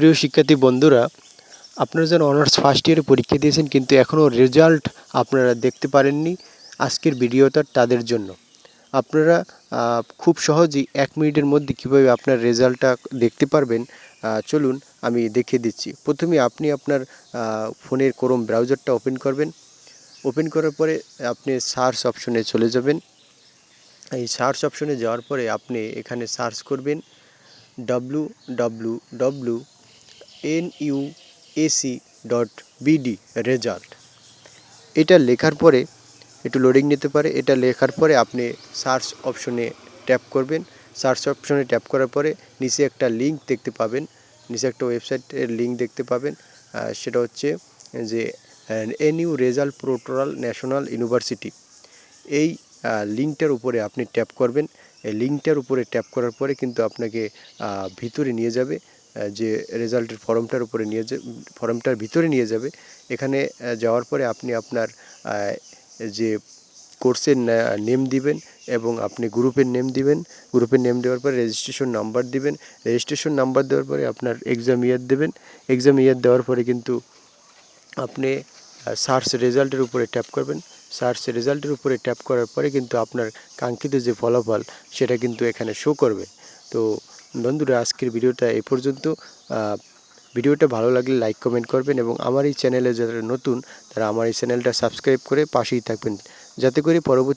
প্রিয় শিক্ষার্থী বন্ধুরা, আপনারা যেন অনার্স ফার্স্ট ইয়ারে পরীক্ষা দিয়েছেন কিন্তু এখনও রেজাল্ট আপনারা দেখতে পারেননি আজকের ভিডিওটা তাদের জন্য। আপনারা খুব সহজেই এক মিনিটের মধ্যে কীভাবে আপনার রেজাল্টটা দেখতে পারবেন চলুন আমি দেখিয়ে দিচ্ছি। প্রথমে আপনি আপনার ফোনের ক্রোম ব্রাউজারটা ওপেন করবেন। ওপেন করার পরে আপনি সার্চ অপশনে চলে যাবেন। এই সার্চ অপশনে যাওয়ার পরে আপনি এখানে সার্চ করবেন W W W N U AC dot BD result এটা লেখার পরে, একটু লোডিং নিতে পারে। এটা লেখার পরে আপনি সার্চ অপশনে ট্যাপ করবেন। সার্চ অপশনে ট্যাপ করার পরে নিচে একটা লিঙ্ক দেখতে পাবেন। নিচে একটা ওয়েবসাইটের লিঙ্ক দেখতে পাবেন। সেটা হচ্ছে যে N U result portal national university এই লিঙ্কটার উপরে আপনি ট্যাপ করবেন। এই লিঙ্কটার উপরে ট্যাপ করার পরে কিন্তু আপনাকে ভিতরে নিয়ে যাবে। যে রেজাল্টের ফর্মটার উপরে নিয়ে যে ফর্মটার ভিতরে নিয়ে যাবে, এখানে যাওয়ার পরে আপনি আপনার যে কোর্সের নেম দিবেন এবং আপনি গ্রুপের নেম দিবেন। গ্রুপের নেম দেওয়ার পরে রেজিস্ট্রেশন নাম্বার দিবেন। রেজিস্ট্রেশন নাম্বার দেওয়ার পরে আপনার এক্সাম ইয়ার দেবেন। এক্সাম ইয়ার দেওয়ার পরে কিন্তু আপনি সার্চ রেজাল্টের উপরে ট্যাপ করবেন। সার্চ রেজাল্টের উপরে ট্যাপ করার পরে কিন্তু আপনার কাঙ্ক্ষিত যে ফলাফল, সেটা কিন্তু এখানে শো করবে। তো বন্ধুরা, আজকের ভিডিওটা এ পর্যন্ত। ভিডিওটা ভালো লাগলে লাইক, কমেন্ট করবেন এবং আমার এই চ্যানেলে যারা নতুন, তারা আমার এই চ্যানেলটা সাবস্ক্রাইব করে পাশেই থাকবেন। যাতে করে পরবর্তী